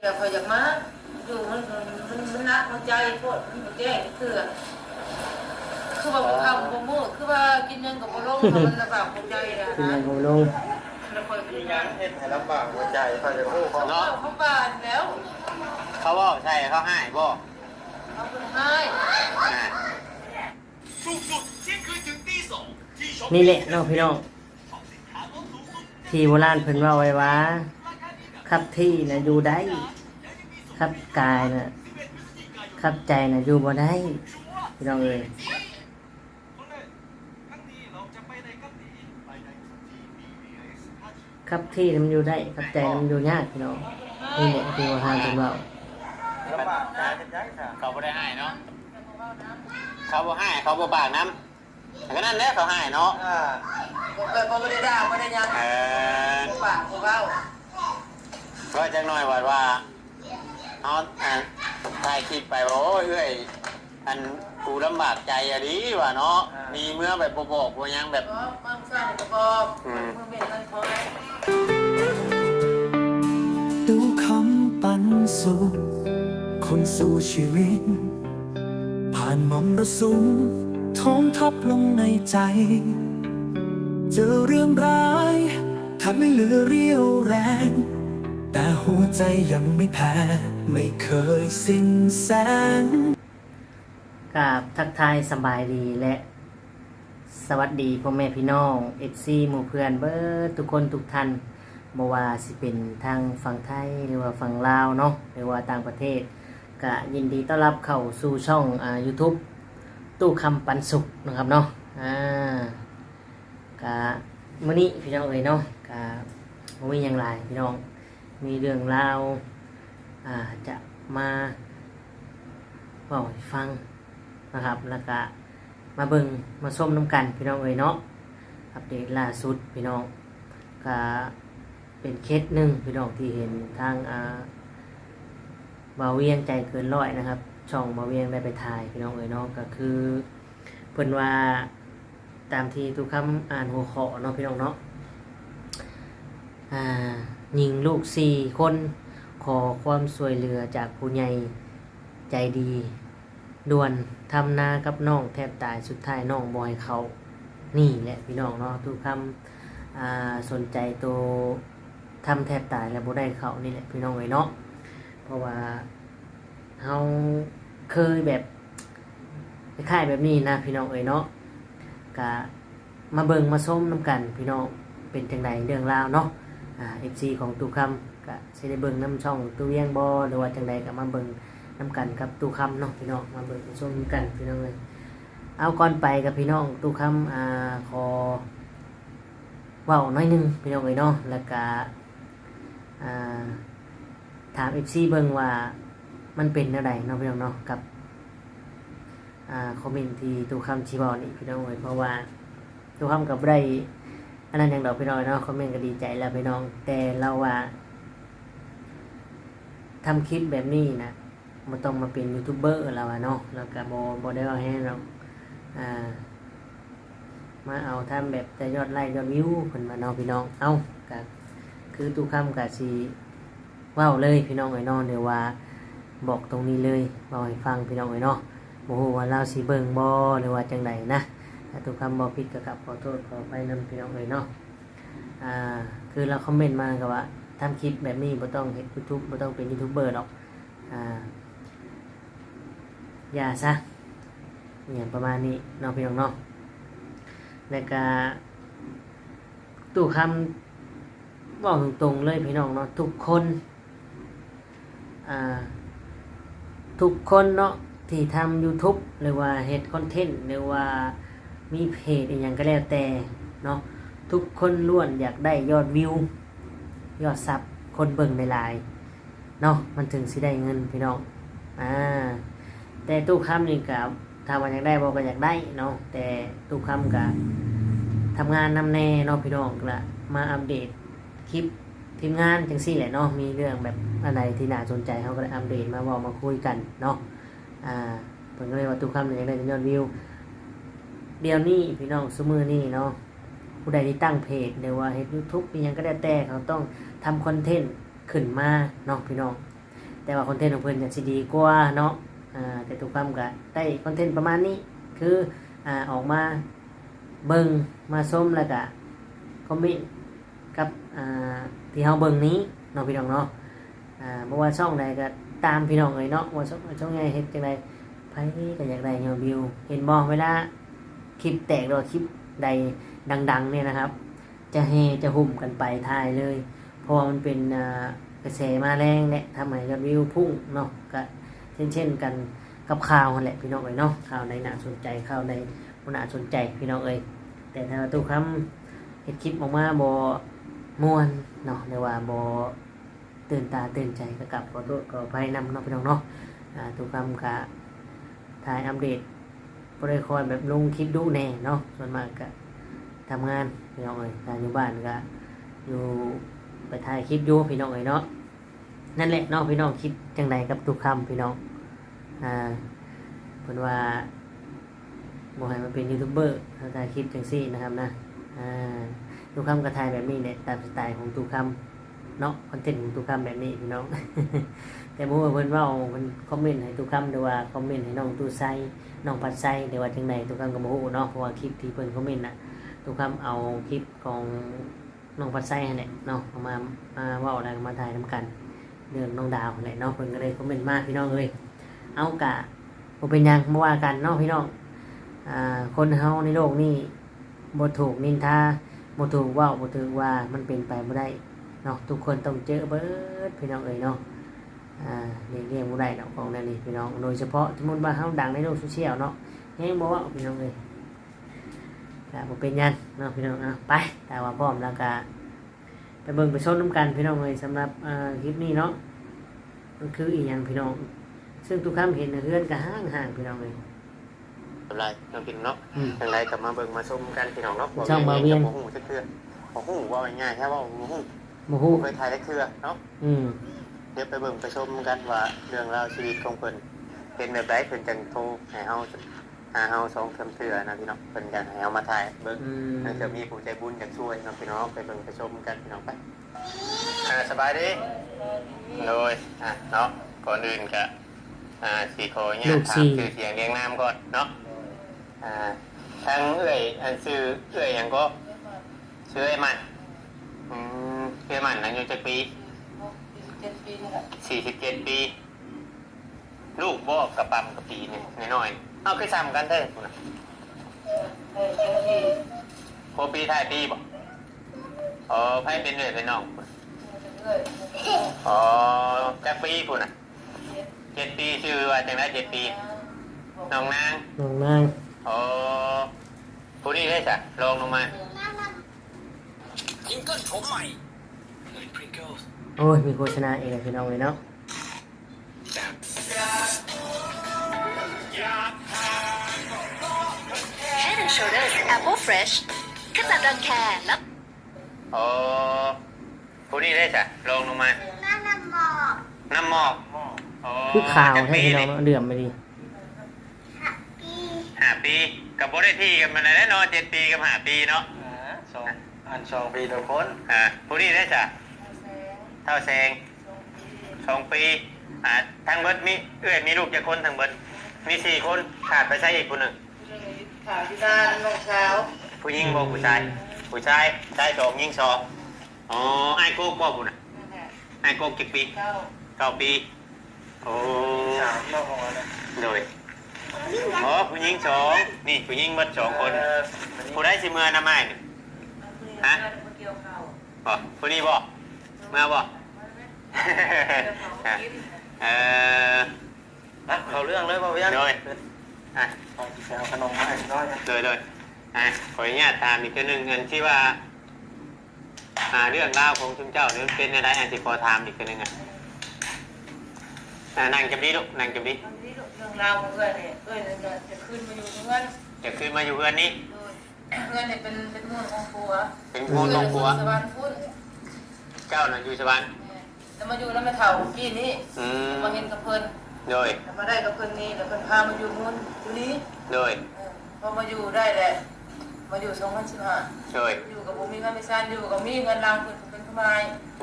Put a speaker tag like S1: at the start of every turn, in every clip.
S1: เดี๋ยวพออยากมาอยู่มันมันมันนักมันใจโคตรมันแจ้งคือคือว่าบ่คำบ่มือคือว่ากินเงินกับบ่ลงมันลำบากหัวใจนะ
S2: กิน
S1: นะ
S2: ยังของลง
S1: แล้วค่อย
S3: มี
S1: มี
S3: งางา
S1: นน
S3: เฮ็ดให้ลำบากหัวใจเขาจะรู้เขา
S1: เนาะเขาบานแล้ว
S3: เขาว่าใช่เขาให้บ่
S1: เขาเป็นให้
S3: อ่า
S2: นี่แหละเน้องพี่น้องที่โบราณเพิ่นว่าไว้ว่า ขับที่น่ะอยู่ได้ขับกายน่ะขับใจน่ะอยู่บ่ได้พี่น้องเอ้ยขับที่น่ะมันอยู่ได้ขับใจน่ะมันอยู่ยากพี่น้องนี่แหละที่โบราณเพิ่นเว้า
S3: ลำบากใจเป็นยังไงเขาบ่ได้ให้เนาะเขาบ่ให้เขาบ่บากน้ำแต่ก็นั่นแหละเขาให้เนาะอ่า
S1: บ่เคยบ่ได้ด่าบ่ได้หยัง
S3: เออ
S1: บ่ปากบ่เว้า
S3: ก็จังหน่อยว่าว่าเอาอ่าถ่ายคลิปไปว่าโอ้ยเอ้ยอันกูลำบากใจอะดิว่าเนาะมีเมื่อแบบบ่บอกบ่หยังแบบ
S1: ก็บางซ่านก็บอกมันบ่แม่นมันขอให้
S4: ดูคำปันสุขคนสู่ชีวิต ผ่านมรสุมท้องทับลงในใจ เจอเรื่องร้ายทำให้เหลือเรี่ยวแรง แต่หัวใจยังไม่แพ้ ไม่เคยสิ้นแสง
S2: กับทักทายสบายดีและ สวัสดีพ่อแม่พี่น้องเอฟซีหมู่เพื่อนเบิร์ทุกคนทุกท่านบ่ว่าสิเป็นทางฝั่งไทยหรือว่าฝั่งลาวเนาะหรือว่าต่างประเทศ ก็ยินดีต้อนรับเข้าสู่ช่องอ่า YouTube ตู้คำปันสุขนะครับเนาะอ่ากะมื้อนี้พี่น้องเอ๋ยเนาะกะบ่มีหยังหลายพี่น้อง มีเรื่องราวอ่าจะมาเว้าให้ฟังนะครับแล้วก็มาเบิงมาส้มน้ำกันพี่น้องเอ๋ยเนาะอัปเดตล่าสุดพี่น้องก็เป็นเคสหนึ่งพี่น้องที่เห็นทางอ่าบาเวียงใจเกินร้อยนะครับ ช่องบาเวียงได้ไปถ่ายพี่น้องเอ๋ยเนาะก็คือเพิ่นว่าตามที่ทุกคำอ่านหัวข้อเนาะพี่น้องเนาะอ่า ยิงลูกสี่คนขอความช่วยเหลือจากผู้ใหญ่ใจดีด่วนทำนากับน้องแทบตายสุดท้ายน้องบอยเขา นี่แหละพี่น้องเนาะทุกคำสนใจตัวทำแทบตายแล้วบ่ได้เขานี่แหละพี่น้องเลยเนาะเพราะว่าเฮาเคยแบบคล้ายแบบนี้นะพี่น้องเอ้ยเนาะกะมาเบิงมาส้มน้ำกันพี่น้องเป็นจังไดเรื่องราวเนาะ เอ่า FC ของตูคำกะสิได้เบิ่งน้ำช่องตูเวียงบอหรือว่าจังใดก็มาเบิ่งน้ำกันกับตู้คำเนาะพี่น้องมาเบิกชมกันพี่น้องเลยเอาก่อนไปกับพี่น้องตู้คำอ่าขอเว้าน้อยหนึงพี่น้องเลยเนาะแล้วก็อ่าถามเอฟซีเบิ่งว่ามันเป็นอะไรเนาะพี่น้องเนาะกับอ่าคอมเมนต์ที่ตู้คำชีบอนี่พี่น้องเลยเพราะว่าตู้คำกับไร อันนั้นอย่างดอกพี่น้องเนาะคอมเมนต์ก็ดีใจแล้วพี่น้อง แต่เราว่าทำคลิปแบบนี้นะบ่ต้องมาเป็นยูทูบเบอร์แล้วอะเนาะแล้วก็บ่บ่ได้เอาให้เราอ่ามาเอาทำแบบแต่ยอดไลค์ยอดวิวเพิ่นมาเนาะพี่น้อง เอาก็คือทุกคำก็สิเว้าเลยพี่น้องไอ้เนาะเดี๋ยวว่าบอกตรงนี้เลยเว้าให้ฟังพี่น้องไอ้เนาะบ่ฮู้ว่าเราสิเบิงบ่หรือว่าจังใดนะ ถ้าทุกคำบ่ผิดก็กลับขอโทษขออภัยนํพี่น้องเอ้ยเนาะอ่าคือเราคอมเมนต์มาก็ว่าทำคลิปแบบนี้บ่ต้องเฮ็ด YouTube บ่ต้องเป็นยูทูบเบอร์หรอกอ่าอย่าซะอย่างประมาณนี้เนาะพี่น้องเนาะแล้วก็ตู้คำบอกตรงๆเลยพี่น้องเนาะทุกคนอ่าทุกคนเนาะที่ทำ YouTube หรือว่าเฮ็ดคอนเทนต์หรือว่า มีเพจอย่างก็แล้วแต่เนาะทุกคนล้วนอยากได้ยอดวิว ยอดซับคนเบิ่งหลายๆเนาะมันถึงสิได้เงินพี่น้องอ่าแต่ตู้คำนี่กับทำมาอยากได้บอกก็อยากได้เนาะแต่ตู้คำกับทำงานนำแน่เนาะพี่น้องละมาอัปเดตคลิปทีมงานจังซี่แหละเนาะมีเรื่องแบบอะไรที่น่าสนใจเขาก็เลยอัปเดตมาบอกมาคุยกันเนาะอ่าเพิ่นก็เลยว่าตู้คำนี่อยากได้ยอดวิว เดี๋ยวนี้พี่น้องสมือนี่เนาะผู้ใดที่ตั้งเพจหรือว่าเฮ็ดยูทูบมียังก็ได้แต่เขาต้องทำคอนเทนต์ขึ้นมาเนาะพี่น้อง แต่ว่าคอนเทนต์ของเพิ่อนจะดีกว่าเนาะแต่ทุกคำก็ได้คอนเทนต์ประมาณนี้คืออ่าออกมาเบิ่งมาชมแล้วก็คอมเมนต์กับอ่าที่เฮาเบิ่งนี้เนาะพี่น้องเนาะอ่าบ่ว่าช่องใดก็ตามพี่น้องเลยเนาะว่าช่องช่องใดเฮ็ดจังไดไผก็อยากได้ยอดวิว เห็นบ่เวลา คลิปแตกหรือคลิปใดดัง ๆ เนี่ยนะครับ จะเฮจะหุ่มกันไปถ่ายเลย เพราะว่ามันเป็นกระแสมาแรงเนี่ยทำให้ยอดวิวพุ่งเนาะก็เช่นเช่นๆกันกับข่าวแหละพี่น้องเอ้ยเนาะข่าวในน่าสนใจข่าวในบ่น่าสนใจพี่น้องเอ้ยแต่ถ้าตู้คำเฮ็ดคลิปออกมาบ่ม่วนเนาะหรือว่าบ่ตื่นตาตื่นใจก็กลับขอโทษขออภัยนำเนาะพี่น้องเนาะตู้คำก็ถ่ายอัปเดต บ่ได้คอยแบบลงคลิปดูแน่เนาะส่วนมากก็ทำงานพี่น้องเอ้ยถ้าอยู่บ้านก็อยู่ไปถ่ายคลิปอยู่พี่น้องเอ้ยเนาะนั่นแหละเนาะพี่น้องคิดจังใดกับทุกคำพี่น้องอ่าเพิ่นว่าบ่ให้มันเป็นยูทูบเบอร์ถ่ายคลิปจังซี่นะครับนะอ่าทุกคำก็ถ่ายแบบนี้แหละตามสไตล์ของทุกคำเนาะคอนเทนต์ของทุกคำแบบนี้พี่น้อง แต่บ่ว่าเพิ่นเว้าเพิ่นคอมเมนต์ให้ทุกคำหรือว่าคอมเมนต์ให้น้องตู้ไซน้องปัดไซหรือว่าจังใดทุกคำก็บ่ฮู้เนาะเพราะว่าคลิปที่เพิ่นคอมเมนต์น่ะทุกคำเอาคลิปของน้องพัดไส้นั่นแหละเนาะเอามามาเว่าอะไรมาถ่ายน้ำกันเรื่องน้องดาวนั่นแหละเนาะเพิ่นก็เลยคอมเมนต์มากพี่น้องเอ้ยเอากะบ่เป็นหยังบ่ว่ากันเนาะพี่น้องอ่าคนเฮาในโลกนี้บ่ถูกนินทาบ่ถูกเว้าบ่ถูกว่ามันเป็นไปบ่ได้เนาะทุกคนต้องเจอเบิดพี่น้องเอ้ยเนาะ เรียกเรียกบ่ได้ดอกของนั่นนี่พี่น้องโดยเฉพาะสมมุติว่าเฮาดังในโลกโซเชียลเนาะแฮงบ่เว้าพี่น้องเอ้ยก็บ่เป็นหยังเนาะพี่น้องเอาไปแต่ว่าพร้อมแล้วก็ไปเบิ่งไปชมน้ำกันพี่น้องเลยสำหรับอ่าคลิปนี้เนาะมันคืออีหยังพี่น้อง ซึ่งทุกคำเห็นน่ะเฮือนก็ห่างห่างๆพี่น้องเลย
S3: เป็นไรน้องพินเนาะ
S2: อืม
S3: เป็นไรกลับมาเบิ่งมาชมกันพี่น้องเนาะ
S2: ช่องบ่าวเวียง
S3: บ่ฮู้จักเทื่อบ่ฮู้ว่าง่ายๆแค่ว่าบ่ฮู้
S2: บ่ฮู้
S3: เคยถ่ายได้เทื่อเนาะ
S2: อืม
S3: เดี๋ยวไปเบิ่งไปชมกันว่าเรื่องราวชีวิตของเพิ่นเป็นแบบไรเพิ่นจังโทรให้เฮาหาเฮาสองเทื่อเทื่อนะพี่น้องเพิ่นอยากให้เฮามาถ่ายเบิ่ง
S2: อืม
S3: นั่นจะมีผู้ใจบุญอยากช่วยเนาะพี่น้องไปเบิ่งไปชมกันพี่น้องไปอ่าสบายดีโดยอะเนาะก่อนอื่นก็อ่าสีโคเนี่ย
S2: ลูก
S3: ถาม
S2: สี่
S3: ชื่อเสียงเรียงนามก่อนเนาะอ่าทั้งเอื้อยอันชื่อเอื้อยหยังก็ชื่อไอ้มันอืมชื่อไอ้มันอายุจักปี
S1: เจ็ดปีนี่แหละ
S3: สี่สิบเจ็ดปี ลูกบ่กระปั๊มกระปีนี่น้อยๆเอาคือซ้ำกันเด้อพุ่นน่ะ
S1: เออเจ็ดปี
S3: โคปีท้ายปีบ่อ๋อไผเป็นเอื้อยเป็นน้องพุ่น
S1: เรื่อย
S3: อ๋อจักปีพุ่นน่ะเจ็ดปีชื่อว่าจังไดเจ็ดปีน้องนาง
S2: น้องนาง
S3: อ๋อผู้นี้ได้จ้ะลงลงมา
S4: ซิงเกิลโฉมใหม่เลยพริงเกิล
S2: โอ้ย มีโฆษณาเองเลยพี่น้องเลยเนาะ
S5: Head and Shoulders Apple Fresh ขจัดรังแคและ
S3: อ๋อผู้นี้ได้จ้ะลงลงมา
S5: น้ำหมอก
S3: น้ำหมอกอ๋อ
S2: คือข่าว
S3: จัก
S2: ให้
S3: ปี
S2: พี่น้อง
S3: นี่
S2: เนาะเดือมไปดิ
S5: ปี
S3: ห้าปีกับโบได้ที่กันมาแล้วเนาะเจ็ดปีกับห้าปีเนาะ
S6: สองอันสองปีต่อคน
S3: อ่าผู้นี้ได้จ้ะเท่าแซงสองปีอ่าทางเบิดมีเอื้อยมีลูกจะคนทางเบิดมีสี่คนขาดไปใช้อีกคนหนึ่ง
S1: ข่าวที่บ้านน้องเช้า
S3: ผู้หญิงบอกผู้ชาย ผู้ชายชายสองยิงสองอ๋อไอ้โกกบอกผู้น่ะ
S1: นั่นแหละ
S3: ไอ้โกกกี่ปี
S1: เก้า
S3: เก้าปีโอ้
S6: สามนอกของมัน
S3: โดยอ๋อผู้หญิงสองนี่ผู้หญิงเบิดสองคน ผู้ได้สิเมื่อน้ำไม้นี่
S1: ฮะเกี่ยวข่าว
S3: บ่ผู้นี้บ่เมื่อบ่ เออ
S6: นะเขาเรื่องเลยป่าวยัง
S3: โดยอะ
S6: เอาแซวขนมมาให้น้อยนะ
S3: โดยโดยอะขออนุญาตถามอีกทีหนึ่งเงินที่ว่าอ่าเรื่องราวของชุมเจ้านี่มันเป็นอะไรอันที่ขอถามอีกทีหนึ่งอะอ่านั่งจำดีลูกนั่งจำดี
S1: มันนี่เรื่องราวของเพื่อนเนี่ยเอ้ยจะขึ้นมาอยู่เพื่อน
S3: จะขึ้นมาอยู่เพื่อนนี้
S1: เพื่อนเนี่ยเป็นเป็นเมืองของครัว
S3: เป็นโมนลงครัว
S1: สวรรค์พุ่น
S3: เจ้าน่ะอยู่สวรรค์
S1: แล้วมาอยู่แล้วมาเถ่ากี้นี้
S3: อืม
S1: มาเห็นกับเพิ่น
S3: โดย
S1: แล้วมาได้กับเพิ่นนี่แล้วเพิ่นพามาอยู่มุ่นอยู่นี้
S3: โดย
S1: เออพอมาอยู่ได้แหละมาอยู่สองพันสิบห้า
S3: โดย
S1: อยู่กับผมมีเงินไม่สั้นอยู่กับมีเงินรางเพิ่นเป็นทำไม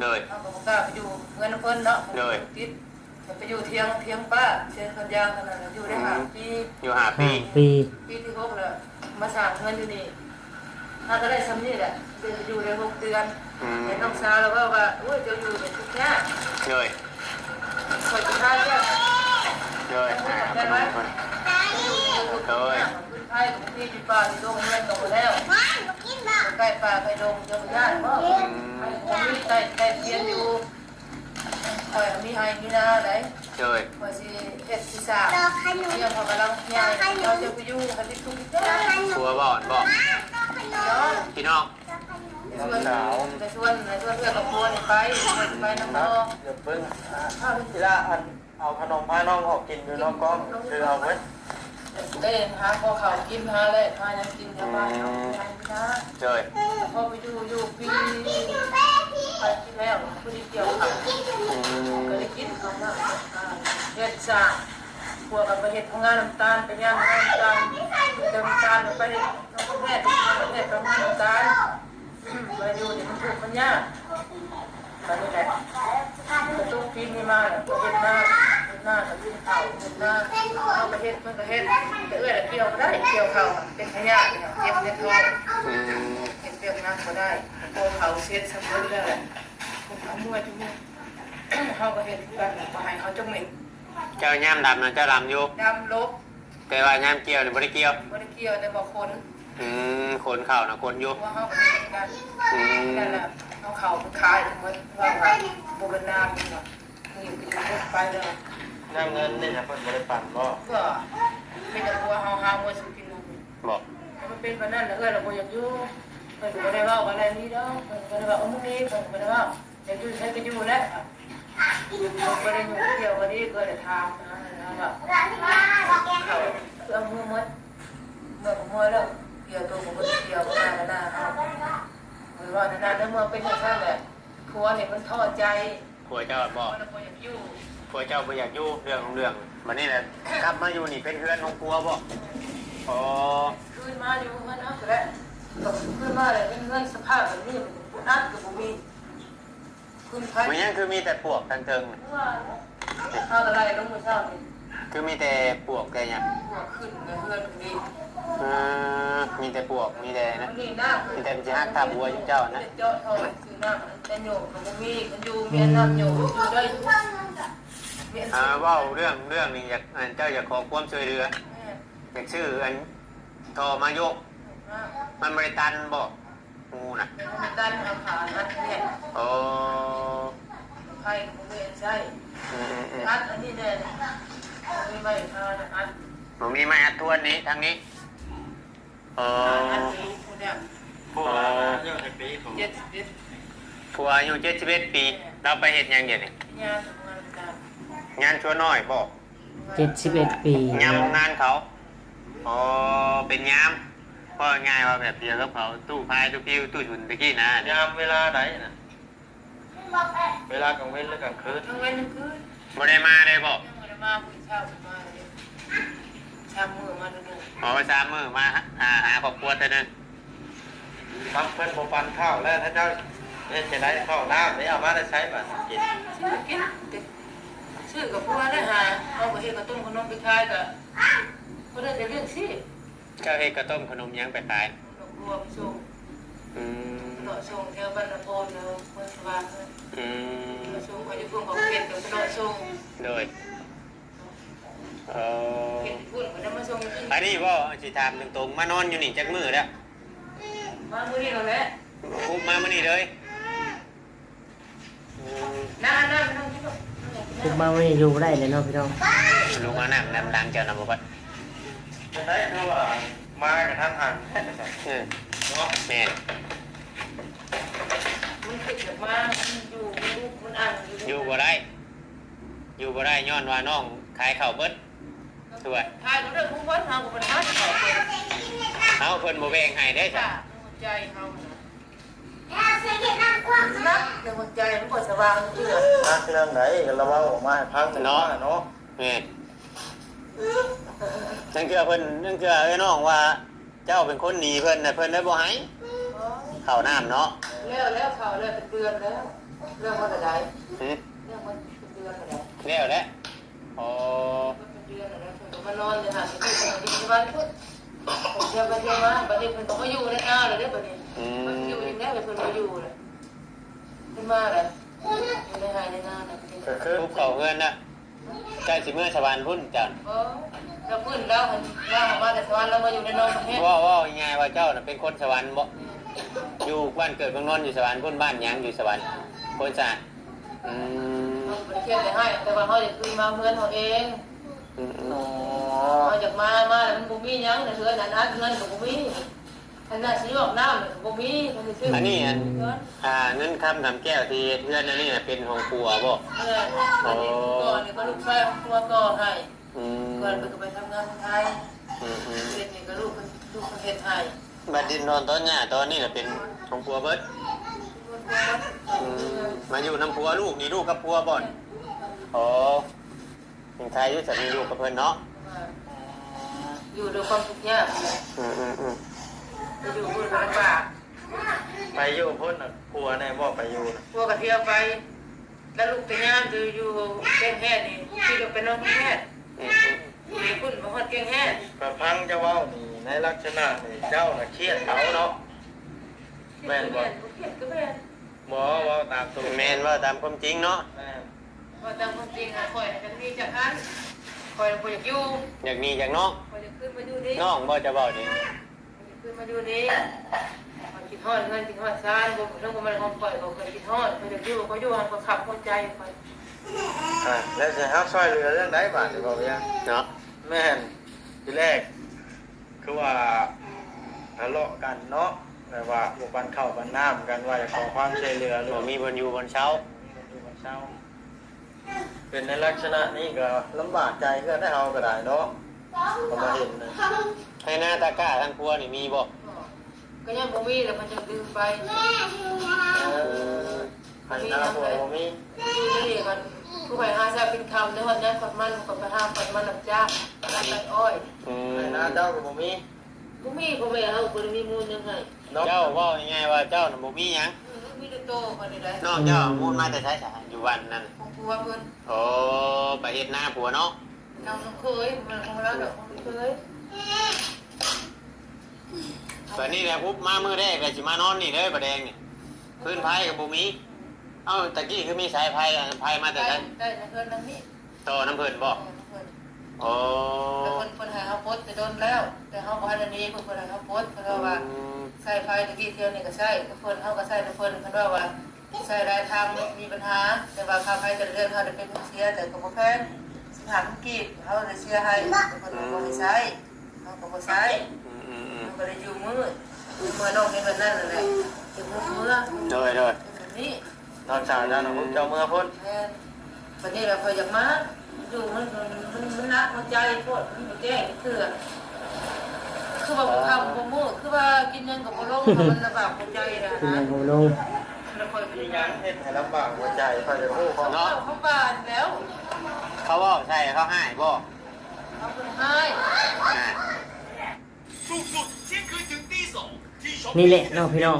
S3: โดย
S1: เอากับผมกล้าไปอยู่เงินเพิ่นเนาะ
S3: เลย
S1: ติดไปอยู่เทียงเทียงป้าเชียงคันยางขนาดนั้นอยู่ได้ห้าปี
S3: อยู่หา
S2: ห้า
S3: ปี
S2: ปี
S1: ปีที่หกแล้วมาสั่งเงินอยู่นี่ ถ้าก็ได้ซ้ำนี่แหละเดือนอยู่ได้หกเดือน
S3: อืม
S1: เห็นน้องสาวแล้วก็ว่าโอ้ยจะอยู่เป็นทุกข์ยาก
S3: เลย
S1: คอยจะได้เรื่อง
S3: เลยอ่าขนมคน
S1: โอ้ยพื้นไทยของพี่ที่ป่าที่โรงเรียนตกแล้วใกล้ป่าใกล้ดงจะไม่ยากเพราะผมมีใต้ใต้เทียนอยู่คอยมีไฮมีนาไหน
S3: เลย
S1: คอยสิเฮ็ดสิสาเรื่องพอกำลังใหญ่เราจะไปอยู่กันที่ทุกข์ยาก
S3: ชัวบอกบอก
S1: เนาะ
S3: พี่น้อง
S1: ในส่วนในส่วนในส่วนเพื่อนกับครัวนี่ไปไปน้ำน้อง
S6: เดี๋ยวเพิ่งทีละอันเอาขนมพาน้องออกกินอยู่น้องกล้องคือเอาไว้
S1: ได้หาพอเขากินหาเลยหายังกินยังบ้านยังนะ
S3: เลย
S1: พอไปดูอยู่ปี ไปที่แล้วผู้ที่เกี่ยวขับ
S3: อืม
S1: ก็ได้กินเขาละเฮ็ดซ่าพวกกับไปเฮ็ดงานน้ำตาลไปย่างงานน้ำตาลเติมน้ำตาลไปน้ำแพทย์ประเทศประมาณน้ำตาลมาอยู่นี่มันถูกมันยากตอนนี้แหละตุ้งปีนี้มาเนี่ยเฮ็ดหน้าเฮ็ดหน้ากับกินข้าเฮ็ดหน้าเอาไปเฮ็ดมันก็เฮ็ดแต่เอื้อเกี่ยวได้เกี่ยวข้าวเป็นขยะเนี่ยเก็บเงินทองเก็บเรื่องนั้นก็ได้ โกเขาเซ็ตสมบูรณ์แล้วแหละผมเอามวยทุกมือเขาก็เห็นกันก็ให้เขาจงเหม็น
S3: เจ้าย่ามดำนะเจ้าดำอยู่
S1: ดำลบ
S3: แต่ว่าย่ามเกี่ยวเนี่ยไม่ได้เกี่ยว
S1: บริเกียวแต่บอกคน
S3: อืมขนเข่านะขนอยู่
S1: ว่าเขาก็เห็นกัน
S3: อืม
S1: นั่นแหละเอาเขาไปขายทั้งหมดว่าว่าโบราณนามนี่เนาะนี่คือไปเลย
S6: น้ำเงินนี่นะเพิ่นบ่ได้ปั่นบ่
S1: เพื่อไม่แต่กลัวเขาหามวยสุกินนะ
S3: บอก
S1: มันเป็นแบบนั้นแล้วเออเราบ่อยากอยู่ เพิ่นก็ได้ว่าอะไรนี่ดอกเพิ่นก็ได้ว่าเอามือนี้เพิ่นก็ได้ว่าอยากอยู่ใช้ก็อยู่แล้วอยู่ก็ได้อยู่เที่ยวก็ได้ก็ได้ทำนะนะว่าเอามือมัดเมื่อผมมัวแล้วเกี่ยวตัวผมก็เกี่ยวมาแล้วนะหรือว่านั่นนั่นเมื่อเป็นอย่างนั้นแหละครัวเนี่ยมันท้อใจ
S3: ผัวเจ้าบอก
S1: มันบ่อยากอยู่
S3: ผัวเจ้าบ่อยากอยู่เรื่องของเรื่องมันนี่แหละกลับมาอยู่นี่เป็นเพื่อนของผัวบอกอ๋อ
S1: คืนมาอยู่มันเอาแล้ว ก็คืนมาเลยเป็นเงินสภาพแบบนี้มันอัดกับผมมีคืนไทย
S3: มันยังคือมีแต่ปวกทั้งเทิง
S1: เอาอะไรลงมือเช้านี่
S3: คือมีแต่ปวกแต่เนี่ย
S1: หัวขึ้นเงินเพื่อนนี่
S3: เออมีแต่ปวกมีแต่
S1: มั
S3: นะ
S1: นนี่หน้า
S3: มีแต่มันจะหักทับหัวอยู่เจ้านะ
S1: เจาะทองคือหน้าแต่โยกมันมีมันอยู่เมียน้ำโยกอยู่ได้เมีย
S3: อ่าเว่าเรื่องเรื่องนี้อยากอันเจ้าอยากขอความช่วยเหลืออยากชื่ออันโทรมาโยก มันบริตันบอกงูน่ะ
S1: มันดันเอาขาอัดเนี่ย
S3: โอ้
S1: ไฟมันไม่ใช่
S3: อืมอืม
S1: อัดอันนี้เนี่ยไม่ไม่ทานอัด
S3: ผมมีไม้อัดทวนนี้ทางนี้อ๋อ
S1: อัดนี้พวกเนี้ย
S6: ผู้เรื่องในปีผม
S1: เจ็ดสิบ
S3: ผัวอายุเจ็ดสิบเอ็ดปี เราไปเห็นยังเดี๋ยวนี้
S1: งานทำงานการ
S3: งานชัวน้อยบอก
S2: เจ็ดสิบเอ็ดปี
S3: ยามงานเขาอ๋อเป็นยาม ก็ง่ายว่าแบบเดียวกับเขาตู้พายตู้พิวตู้หุ่นตะกี้นะ
S6: ยามเวลาไหนน่ะเวลากลางเว้นหรือกลางคืน
S1: ทั้งวันทั้งคืน
S3: บ่ได้มาเลยบอก
S1: ยังไม่ได้มาคุยเช้ามาเลยชามือมาดู
S3: อ๋อสามมือมาหาหาครอบครัวแต่นึง
S6: ทำเพิ่นบ่ปั่นข้าวแล้วถ้าเจ้าเฮ็ดจะได้ข้าวน้ำนี่เอามาได้ใช้บัดกิน
S1: ชื่อกินชื่อกับพวกได้หาเอาไปเห็นกระตุ้มขนมไปขายกับก็ได้แต่เรื่องสิ
S3: เจ้าเฮ็ดกระต้มขนมยังไปขาย
S1: ดอกบัวไปส่ง
S3: อืม
S1: ต่อส่งแถวบ้านนโพนเนาะเมืองสว่างเลย
S3: อืม
S1: ส่งไปอยู่พุ่งของเป็ดกับตลอดส่ง
S3: โดยเออ
S1: เป็ดพุ่นก็ได้มาส่งที่
S3: อันนี้ว่าสิถามตรงๆมานอนอยู่นี่จักมือแล้ว
S1: มามื้อนี้เราแหละ
S3: ปุ๊บมามื้อนี้เลยอืม
S1: น้าน้าไม่ต้องคิดหรอก
S2: ทุกบ้านไม่อยู่ได้เลยเนาะพี่น้อง
S3: ลูกมานั่งนำดังเจ้านำบ่
S6: จะได้คือว่ามากับท่านหัน
S3: อืม
S6: เนาะ
S3: แม่น
S1: มันติดแบบมามันอยู่มันลูกมันอ่างอยู่
S3: อยู่บ่ได้ อยู่บ่ได้ย้อนว่าน้องขายข้าวเบิดสวย
S1: ทายก็เรื่องผู้คนเฮาก็บ่ได้ขอเปิด
S3: เอาเพิ่นบ่แบ่งให้ได้จ้ะ
S1: จ้าหัวใจเฮานะนักแต่หัวใจมันก็สว่างเชื่อ
S6: นักเรื่องไหนเราเว้าออกมาให้พังเนาะเนาะ
S3: แม่น นั่นคือเพิ่นนั่นคือเอ้ยน้องว่า เจ้าเป็นคนหนีเพิ่นน่ะเพิ่นได้บ่ให้ข้าวน้ำเนาะ
S1: แล้วแล้วเขาแล้วเป็นเดือนแล้วเรื่องมันอะไร
S3: หึ
S1: เรื่องมันเป็นเดือนอะไร
S3: แล้วแหละอ๋อ
S1: เป็นเดือนแล้วผมก็มานอนเลยค่ะที่เป็นที่บ้านพุ่นผมเที่ยวไปเที่ยวมาบัดนี้เพิ่นก็มาอยู่ในอ้าวเลยเด้อบัดนี้
S3: อื
S1: เพิ่น
S3: ม
S1: อยู่อย่างนี้เพิ่นมาอยู่เลยเพิ่นมาเลยอยู่ในหายในนาเนี่ย
S6: ก็คือ
S3: ทุบเขาเงินน่ะใกล้สิเมื่อสวรรค์พุ่นจัน
S1: เออ แล้วพื้นแล้วมันล่างมาแต่สวรรค์แล้วมาอยู่ในนองประเทศ
S3: ว่าว่ายังไงว่าเจ้าน่ะเป็นคนสวรรค์บ่อยู่บ้านเกิดเมืองนอนอยู่สวรรค์พุ่นบ้านหยังอยู่สวรรค์คนสะอาดอืม
S1: มันประเทศได้ให้ แต่ว่าเขาจะคืนมาเพื่อนเขาเอง
S3: อืมอืม
S6: อ๋อ
S1: เขาจากมามาแล้วมันบ่มีหยังในเรือนอันนั้นเงินก็บ่มีอันนั้นสิออกน้ำก็บ่มีมันสิซื้อ
S3: อั
S1: อั
S3: นนี้อัน
S1: เงิน
S3: อ่าเงินคำทำแก้วที่เพื่อนอันนี้น่ะเป็นของครัวบ่
S1: เอออันนี้ก่อนนี่ก็ลูกชายตัวก่อให้
S3: อืม
S1: ก่อนเพิ่นก็ไปทำงานไทย
S3: อืมอืม
S1: เฮ็ดนี่ก็ลูกเพิ่นลูกเพิ่นเฮ็ดให้
S3: บัดดินนอนตอนเนี้ยตอนนี้น่ะเป็นของครัวเบิดอืมมาอยู่น้ำพัวลูกนี่ลูกกับพัวบ่อนอ๋อยังไทยอยู่จะมีลูกกับเพิ่นเนาะ
S1: อยู่ด้วยความทุกข์ยาก
S3: อืมอืมอืม
S1: ไปอยู่พุ่นก็ลำบาก
S6: ไปอยู่พุ่นน่ะกลัวแน่บ่ไปอยู่น่ะ
S1: พวกก็เที่ยวไป แล้วลูกไปงานอยู่อยู่แก่งแห่นี่ที่เราไปนอนแก่งแห่
S3: อืมอื มี
S1: คุณบ่ฮอดแก่งแห่
S6: ประพังจ้าเว้านี่ในลักษณะนี่เจ้าน่ะเครียดเขาเนาะแม่นบ่
S1: เฮ็ดก็แม่น
S6: หมอเว้าตามตัว
S3: แม่นว่าตามความจริงเนาะ
S6: แม่น
S1: ว่าตามความจริงอะข่อยจะมีจากอันข่อยบ่อยากอยู่
S3: อยากหนีจากน้อง
S1: ข่อยจะขึ้นมาอยู่นี่
S3: น้องบ่จะเบาดิ
S1: ข่อยจะขึ้นมาอยู่นี่ข่อยคิดฮอดเงินคิดฮอดซานบ่เรื่องบ่มันของข่อยบ่เคยคิดฮอดข่อยจะอยู่ข่อยู่หันข่อยขับหัวใจข่อย
S6: อะแล้วสิเฮาช่วยเหลือเรื่องใดบาดนี่บ่เวียง
S3: เนาะ
S6: แม่นทีแรก คือว่าทะเลาะกันเนาะแบบว่าบุกปันเข้าปันน้ำกันว่าจะขอความช่วยเหลือหรือ
S3: บ่
S6: ว่า
S3: มีบนอยู่บนเช้า
S6: อยู่กับเช้า เป็นในลักษณะนี้ก็ลำบากใจก็ได้เอาก็ได้เนาะก็มาเห็นนะ
S3: ให้หน้าตะกร้าทั้งครัวนี่มีบ่
S1: ก็ยังบ่มีแล้วมันจะลืมไป
S6: เออหันหน้าหัวบ่มี
S1: อยู่นี่มัน ผู้ไปหาซาเป็นคำในวันนั้นคนมันคนไปหาคนมันรับจ้างตัดตัดอ้อย
S3: อืม
S6: หันหน้าเจ้าก็บ่มี
S1: บ่มีบ่มีเฮาบ่ได้มีมูลยังไง
S6: เนาะ
S3: เจ้าเว่ายังไงว่าเจ้าน่ะบ่มีหยัง
S1: มีแต่โตคนนี้ได้
S3: น้องเจ้ามูลมาแต่ใช้สาอยู่วันนั้น
S1: ของผัวเพิ่น
S3: โอ้ไปเฮ็ดหน้าผัวเนาะ
S1: น้องเคยมันของเราดอกเคย
S3: ตอนนี้แหละปุ๊บมามื้อแรกเลยสิมานอนนี่เลยประแดงนี่พื้นไผก็บ่มี เอ้าตะกี้คือมีสายไฟอันไฟมาแต่
S1: ได้
S3: ไส
S1: ได้นะเพิ่นนั่งนี่
S3: โตน้ำเพิ่นบ่
S1: เพิ่น
S3: โอ้
S1: แต่เพิ่นเพิ่นให้เฮาโพสต์ไปโดนแล้ว แต่เฮาบ่ทันได้นี้เพิ่นเพิ่นให้เฮาโพสต์เพิ่นว่า
S3: อืม
S1: ใส่ไฟตะกี้เที่ยวนี่ก็ใช้เพิ่นเฮาก็ใช้แต่เพิ่นเพิ่นว่าว่าใช้หลายทางมีปัญหา แต่ว่าค่าไฟแต่ละเดือนเฮาได้เป็นเสียแต่ก็บ่แพงสิหาพันกีบเฮาได้เสียให้แต่เพิ่นบ่ให้ใช้เฮาก็บ่ใช้
S3: อืมอืมอืม
S1: มันก็เลยอยู่มืดมือน้องในวันนั้นแหละถึงมือมือ
S3: โดยโดย
S1: แบบนี้
S6: นอกจากนั้นผมเจ้าเมื่อพุ่น
S1: แทนวันนี้เราพยายามมาอยู่มันมันมันนักมันใจโคตรมันแจ้งคือ คือว่าข้าวบ่มือคือว่ากินยังกับบ่ลงมันลำบากหัวใจนะ
S2: คือ
S1: ฮะ
S2: ยังบ่ลง
S1: แล้วค่อย
S6: มีงานเฮ็ดให้ลำบากหัวใจพอจะรู้เขา
S1: เนาะเขาบ้านแล้ว
S3: เขาเว่าใช่เขาให้บ่
S1: เขาเพิ่นให้
S3: อ่า
S2: นี่แหละน้องพี่น้อง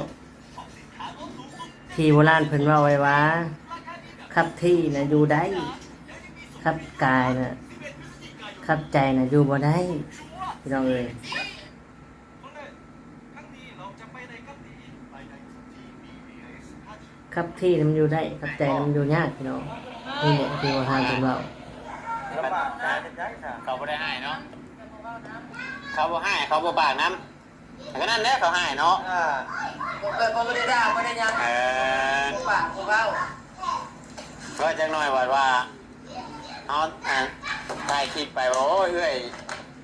S2: ที่โบราณเพิ่นว่าไว้ว่าขับที่นะอยู่ได้ขับกายนะขับใจนะอยู่บ่ได้พี่น้องเอ้ยขับที่น่ะมันอยู่ได้ขับใจน่ะมันอยู่ยากพี่น้องนี่แหละที่โบราณเพิ่นเว้า
S6: ลำบาเป็นจังค่ะ
S3: เขาบ่ได้ให้เนาะเขาบ่ให้เขาบ่บากน้ำ ก็นั่นแหละเขาให้เนาะ
S6: อ่า
S1: บ่เคยบ่ได้ด่าบ่ได้หยัง
S3: เออ
S1: บ่ปากบ่เว้า
S3: ก็จังหน่อยว่าว่าเขาอ่าถ่ายคลิปไปว่าโอ้ยเอ้ย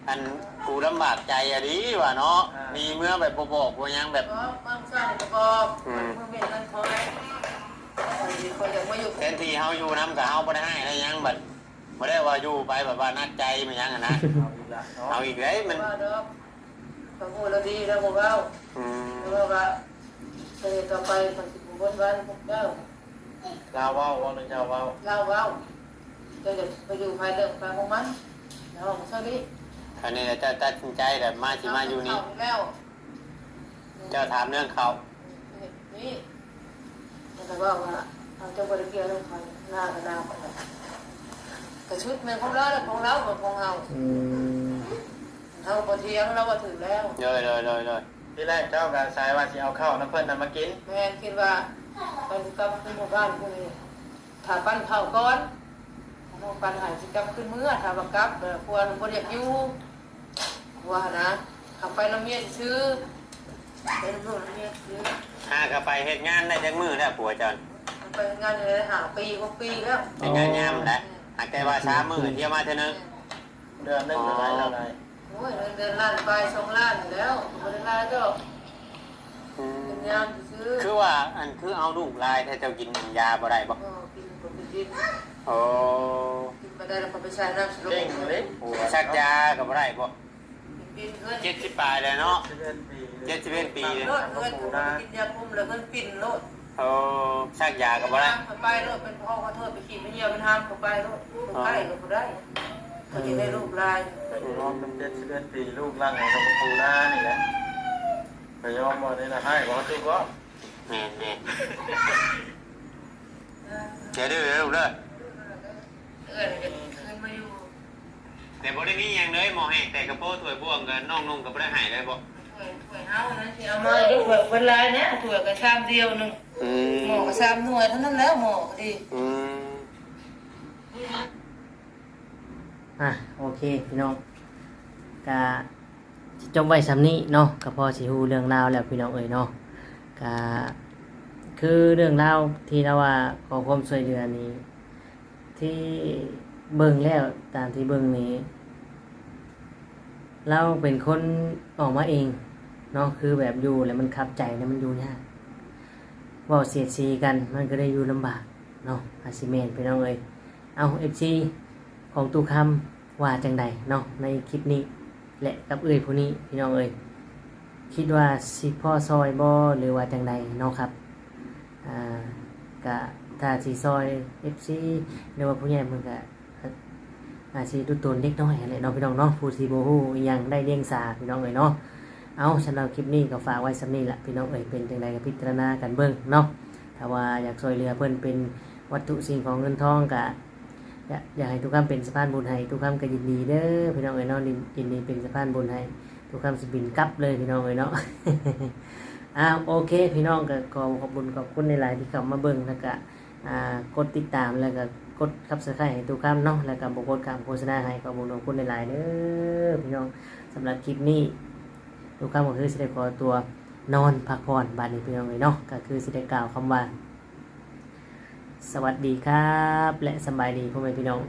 S3: อันกูลำบากใจอะดิว่าเนาะมีเมื่อแบบบ่บอกบ่หยังแบบ
S1: ก็บางซ่านก็บอกมันเพิ่นนั่นคอยคอยอยากมาอยู่
S3: แทนที่เฮาอยู่นํกับเฮาบ่ได้ให้ได้หยังบัดบ่ได้ว่าอยู่ไปแบบว่านัดใจมันหยังอะนะ
S6: เอาอีกแล้วเนาะ
S3: เอาอีกเลยมัน
S1: ว่าดอ กเขาพูดแล้วดีแล้วบ่เว้า
S3: อืม
S1: เพราะว่าเคยต่อไปมันสิบนวันพวกเจ้า
S6: ลาวเว้าว่าเจ้าเว้า
S1: เล่าเว้าจะจะไปอยู่ภายเรื่องการของมันแล้วของเท่านี้
S3: อันนี้จะตัดสินใจแบบมาสิมาอยู่นี่
S1: แล้ว
S3: เจ้าถามเรื่องเขา
S1: นี่มันก็ว่าว่าเอาเจ้าบริเกียร์ลงไปหน้ากับหน้าไปกระชุดแม่ของเราแล้วของเรากับของเรา
S2: อืม
S1: เราบ่เทียงเราก็ถือแล้ว
S3: เลยเลยเลยเลย
S6: ที่แรกเจ้าก็สายว่าสิเอาข้าวน้ำเพิ่นน่ะมากิน
S1: แม่คิดว่าไปกลับขึ้นหมู่บ้านพวกนี้ถ้าปั้นข้าวก่อนน้องปั้นหายสิกลับขึ้นเมื่อถ้าบ่กลับเออควรบ่อยากอยู่ว่านะขับไปละเมียดซื้อเป็นผู้ละเมียดซื้อ
S3: หากไปเฮ็ดงานได้จักมือแล้วผัวจัน
S1: มันไปงานเลยหาปีกว่าปีแล้ว
S3: เฮ็ดงานยามแล้วหากแต่ว่าช้ามือเที่ยวมาเท่านึง
S6: เดือนหนึงเท่าไหร่เท่าไหร่
S1: โอ้ยเดินล้านไปสองล้านอยู่แล้วบ่ได้ล้านก็เป็นยามซื้อ
S3: คือว่าอันคือเอาลูกลายถ้าเจ้ากินยาบ่ได้บ่
S1: ก็กินก็ไปกิน
S3: โอ้
S1: กินมาได้แล้วก็ไปใช้น้ำสลบ
S6: เก่งเลย
S3: โหชักยาก็บ่ได้บ่
S1: กินเงิน
S3: เจ็ดสิบปลายเลยเนาะ
S6: 11ปี
S3: เจ็ดสิบเอ็ดปี
S1: โลดเงินก็ไปกินยาคุมแล้วเงินปิ่นโลด
S3: โอ้ชักยาก็บ่ได้
S1: ห้ามเขาไปโลดเป็นพ่อขอโทษไปขี่ไปเยี่ยมเป็นห้ามเขาไปโลดลูกไข่ก็บ่ได้ เขาจะได้ลูกลาย
S6: ไปรอมน้ำเจ็ดสิบเอ็ดปีลูกร่างของหลวงปู่นานี่แหละไปยอมบ่ได้ละให้บ่ทุกข์บ่
S3: แม่นแม่นเดี๋ยวเด้อเด้อลูกเด้อ
S1: เออจะคืนมาอยู่
S3: แต่บ่ได้มีหยังเลยหมอให้แต่กระโปรงถ้วยบ่วงกับน้องนุ่งก็บ่ได้ให้เลยบ่
S1: ถ้วยถ้วยเฮานั้นสิเอามาดูแบบเวลาเนี้ยถ้วยก็ชามเดียวหนึง
S3: อื
S1: หมอก็ชามหน่วยเท่านั้นแล้วหมอก็ดี
S3: อืม
S2: อะโอเคพี่น้องกะจบไว้สำนี้เนาะก็พอสิฮู้เรื่องราวแล้วพี่น้องเอ้ยเนาะกะคือเรื่องราวที่เราว่าขอความช่วยเหลือนี้ ที่เบิ่งแล้วตามที่เบิ่งนี้ เราเป็นคนออกมาเองเนาะคือแบบอยู่แล้วมันขับใจแล้วมันอยู่ยากว่าเสียดสีกันมันก็ได้อยู่ลำบากเนาะอาซิเมนพี่น้องเอ้ยเอาเอฟซี ของตูคำว่าจังใดเนาะในคลิปนี้ และกับเอ้ยผู้นี้พี่น้องเอ้ยคิดว่าสิพ่อซอยบ่หรือว่าจังใดเนาะครับอ่ากะถ้าสิซอยเอฟซีหรือว่าผู้ใหญ่มันก็อาจสิดูตนเด็กน้อยอะไรเนาะพี่น้องเนาะผู้สีโบฮูยังได้เลี้ยงสาพี่น้องเอ้ยเนาะเอาสำหรับคลิปนี้ก็ฝากไว้สำนี้ละพี่น้องเอ้ยเป็นจังใดก็พิจารณากันเบิ่งเนาะถ้าว่าอยากช่วยเหลือเพิ่นเป็นวัตถุสิ่งของเงินทองก็อยาก อยากให้ทุกคำเป็นสะพานบุญให้ทุกคำก็ยินดีเด้อพี่น้องเอ้ยเนาะยินดีเป็นสะพานบุญให้ทุกคำสบินกลับเลยพี่น้องเอ้ยเนาะอ้าวโอเค พี่น้องก็ขอขอบคุญขอบคุณในหลายที่เข้ามาเบิ่งแล้วก็กดติดตามแล้วก็กดซับสไครต์ให้ทุกคำเนาะแล้วก็บกดคำโฆษณาให้ขอบคุณขอบคุณในหลายเด้อพี่น้องสำหรับคลิปนี้ทุกคำก็คือสิได้ขอตัวนอนพักผ่อนบาดนี้พี่น้องเลยเนาะก็คือสิได้กล่าวคำว่า สวัสดีครับ และสบายดีพ่อแม่พี่น้อง